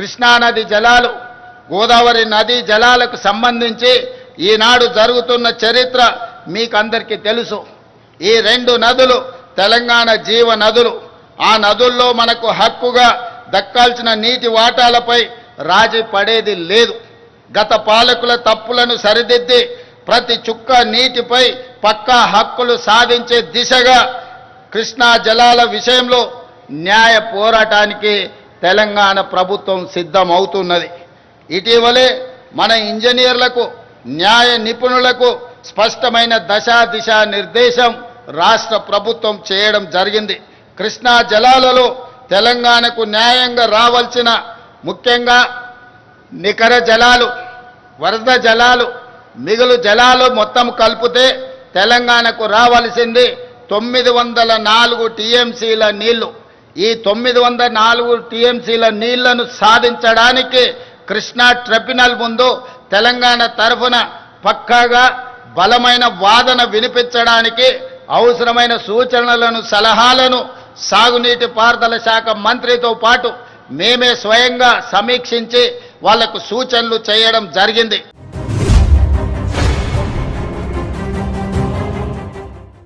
కృష్ణానది జలాలు గోదావరి నదీ జలాలకు సంబంధించి ఈనాడు జరుగుతున్న చరిత్ర మీకందరికీ తెలుసు. ఈ రెండు నదులు తెలంగాణ జీవ నదులు. ఆ నదుల్లో మనకు హక్కుగా దక్కాల్సిన నీటి వాటాలపై రాజీ పడేది లేదు. గత పాలకుల తప్పులను సరిదిద్ది ప్రతి చుక్క నీటిపై పక్కా హక్కులు సాధించే దిశగా కృష్ణా జలాల విషయంలో న్యాయ పోరాటానికి తెలంగాణ ప్రభుత్వం సిద్ధమవుతున్నది. ఇటీవలే మన ఇంజనీర్లకు న్యాయ నిపుణులకు స్పష్టమైన దశా దిశ నిర్దేశం రాష్ట్ర ప్రభుత్వం చేయడం జరిగింది. కృష్ణా జలాలలో తెలంగాణకు న్యాయంగా రావాల్సిన ముఖ్యంగా నికర జలాలు వరద జలాలు మిగులు జలాలు మొత్తం కలిపితే తెలంగాణకు రావాల్సింది తొమ్మిది వందల నాలుగు టీఎంసీల నీళ్ళు. ఈ తొమ్మిది వందల నాలుగు టీఎంసీల నీళ్ళను సాధించడానికి కృష్ణా ట్రిబ్యునల్ ముందు తెలంగాణ తరఫున పక్కాగా బలమైన వాదన వినిపించడానికి అవసరమైన సూచనలను సలహాలను సాగునీటి పారుదల శాఖ మంత్రితో పాటు మేమే స్వయంగా సమీక్షించి వాళ్ళకు సూచనలు చేయడం జరిగింది.